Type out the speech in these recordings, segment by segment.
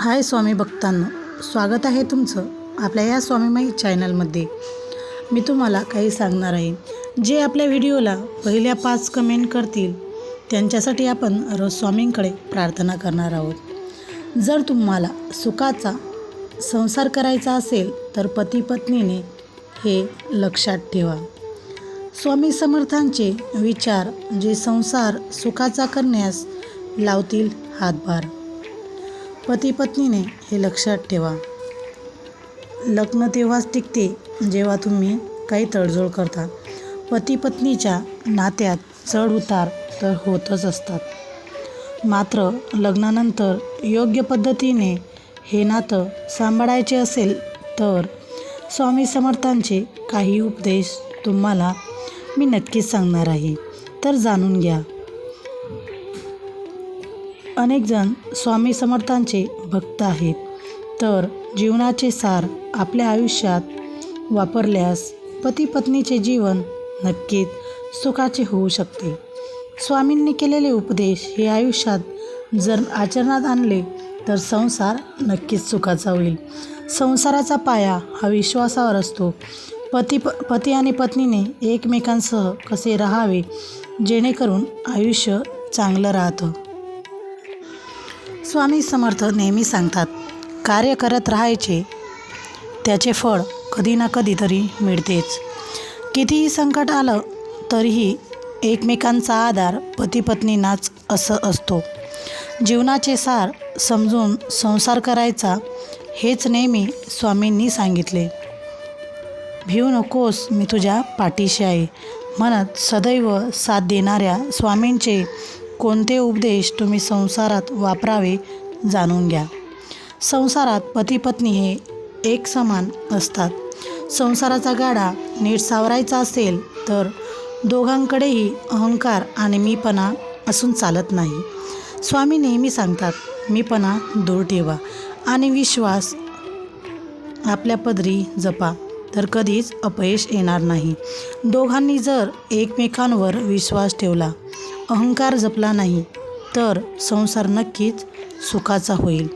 हाय स्वामी भक्तांनो स्वागत आहे तुमचं आपल्या या स्वामीमाई चॅनलमध्ये. मी तुम्हाला काही सांगणार आहे. जे आपल्या व्हिडिओला पहिल्या पाच कमेंट करतील त्यांच्यासाठी आपण रोज स्वामींकडे प्रार्थना करणार आहोत. जर तुम्हाला सुखाचा संसार करायचा असेल तर पती पत्नीने हे लक्षात ठेवा. स्वामी समर्थांचे विचार जे संसार सुखाचा करण्यास लावतील हातभार. पती पत्नीने हे लक्षात ठेवा. लग्न तेव्हाच टिकते जेव्हा तुम्ही काही तडजोड करता. पती पत्नीच्या नात्यात चढ उतार तर होतच असतात. मात्र लग्नानंतर योग्य पद्धतीने हे नातं सांभाळायचे असेल तर स्वामी समर्थांचे काही उपदेश तुम्हाला मी नक्कीच सांगणार आहे. तर जाणून घ्या. अनेकजण स्वामी समर्थांचे भक्त आहेत. तर जीवनाचे सार आपल्या आयुष्यात वापरल्यास पती पत्नीचे जीवन नक्कीच सुखाचे होऊ शकते. स्वामींनी केलेले उपदेश हे आयुष्यात जर आचरणात आणले तर संसार नक्कीच सुखाचा होईल. संसाराचा पाया हा विश्वासावर असतो. पती प पती आणि पत्नीने एकमेकांसह कसे राहावे जेणेकरून आयुष्य चांगलं राहतं. स्वामी समर्थ नेहमी सांगतात कार्य करत राहायचे त्याचे फळ कधी ना कधीतरी मिळतेच. कितीही संकट आलं तरीही एकमेकांचा आधार पतीपत्नींनाच असं असतो. जीवनाचे सार समजून संसार करायचा हेच नेहमी स्वामींनी सांगितले. भिऊ नकोस मी तुझ्या पाठीशी आहे. म्हणत सदैव साथ देणाऱ्या स्वामींचे कोणते उपदेश तुम्ही संसारात वापरावे जाणून घ्या. संसारात पती पत्नी हे एक समान असतात. संसाराचा गाडा नीट सावरायचा असेल तर दोघांकडेही अहंकार आणि मीपणा असून चालत नाही. स्वामी नेहमी सांगतात मीपणा दूर ठेवा आणि विश्वास आपल्या पदरी जपा. तर कधीच अपयश येणार नाही. दोघांनी जर एकमेकांवर विश्वास ठेवला अहंकार जपला नाही तर संसार नक्कीच सुखाचा होईल.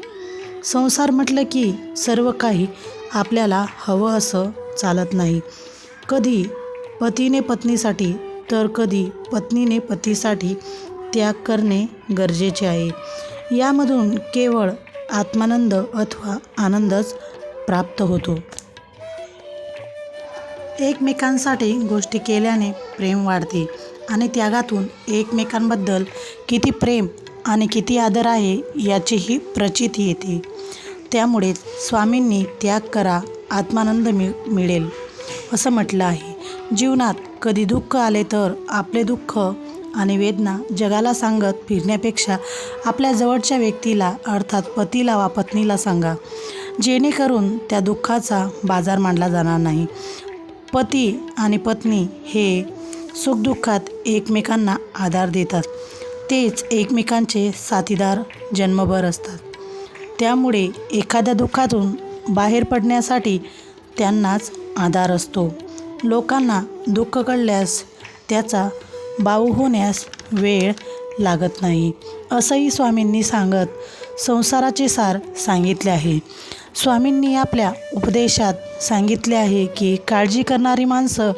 संसार म्हटलं की सर्व काही आपल्याला हवं असं चालत नाही. कधी पतीने पत्नीसाठी तर कधी पत्नीने पतीसाठी त्याग करणे गरजेचे आहे. यामधून केवळ आत्मानंद अथवा आनंदच प्राप्त होतो. एकमेकांसाठी गोष्टी केल्याने प्रेम वाढते आणि त्यागातून एकमेकांबद्दल किती प्रेम आणि किती आदर आहे याचीही प्रचिती येते. त्यामुळेच स्वामींनी त्याग करा आत्मानंद मिळ मिळेल असं म्हटलं आहे. जीवनात कधी दुःख आले तर आपले दुःख आणि वेदना जगाला सांगत फिरण्यापेक्षा आपल्या जवळच्या व्यक्तीला अर्थात पतीला वा पत्नीला सांगा. जेणेकरून त्या दुःखाचा बाजार मांडला जाणार नाही. पती आणि पत्नी हे सुखदुःखात एकमेकांना आधार देतात. तेच एकमेकांचे साथीदार जन्मभर असतात. त्यामुळे एखाद्या दुःखातून बाहेर पडण्यासाठी त्यांनाच आधार असतो. लोकांना दुःख कळल्यास त्याचा बाऊ होण्यास वेळ लागत नाही असंही स्वामींनी सांगत संसाराचे सार सांगितले आहे. स्वामींनी आपल्या उपदेशात सांगितले आहे की काळजी करणारी माणसं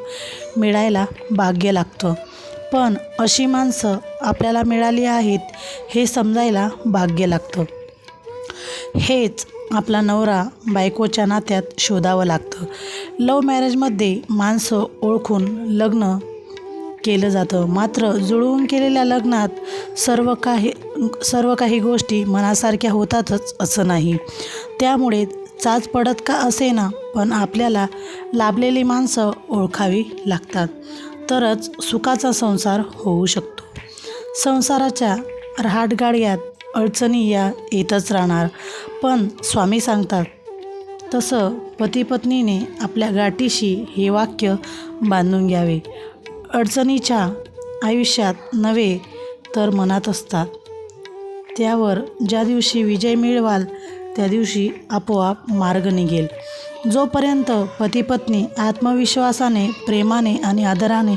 मिळायला भाग्य लागतं. पण अशी माणसं आपल्याला मिळाली आहेत हे समजायला भाग्य लागतं. हेच आपला नवरा बायकोच्या नात्यात शोधावं लागतं. लव मॅरेजमध्ये माणसं ओळखून लग्न केलं जातं. मात्र जुळवून केलेल्या लग्नात सर्व काही सर्व काही गोष्टी मनासारख्या होतातच असं नाही. त्यामुळे चाच पडत का असेना पण आपल्याला लाभलेली माणसं ओळखावी लागतात. तरच सुखाचा संसार होऊ शकतो. संसाराच्या रहाटगाड्यात अडचणी या येतच राहणार. पण स्वामी सांगतात तसं पतीपत्नीने आपल्या गाठीशी हे वाक्य बांधून घ्यावे. अडचणीच्या आयुष्यात नव्हे तर मनात असतात. त्यावर ज्या दिवशी विजय मिळवाल त्या दिवशी आपोआप मार्ग निघेल. जोपर्यंत पतीपत्नी आत्मविश्वासाने प्रेमाने आणि आदराने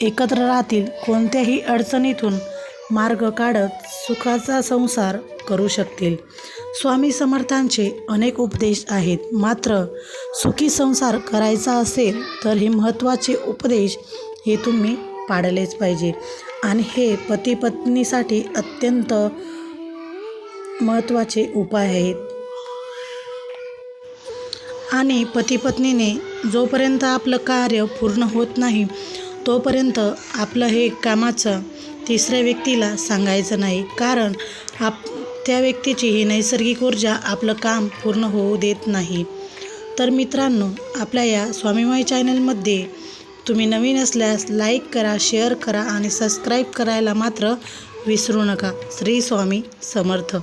एकत्र राहतील कोणत्याही अडचणीतून मार्ग काढत सुखाचा संसार करू शकतील. स्वामी समर्थांचे अनेक उपदेश आहेत. मात्र सुखी संसार करायचा असेल तर हे महत्त्वाचे उपदेश हे तुम्ही पाळलेच पाहिजे. आणि हे पती पत्नीसाठी अत्यंत महत्त्वाचे उपाय आहेत. आणि पतीपत्नीने जोपर्यंत आपलं कार्य पूर्ण होत नाही तोपर्यंत आपलं हे कामाचं तिसऱ्या व्यक्तीला सांगायचं नाही. कारण आप त्या व्यक्तीची ही नैसर्गिक ऊर्जा आपलं काम पूर्ण होऊ देत नाही. तर मित्रांनो आपल्या या स्वामीमाई चॅनलमध्ये तुम्ही नवीन असल्यास लाईक करा शेअर करा आणि सबस्क्राईब करायला मात्र विसरू नका. श्री स्वामी समर्थ.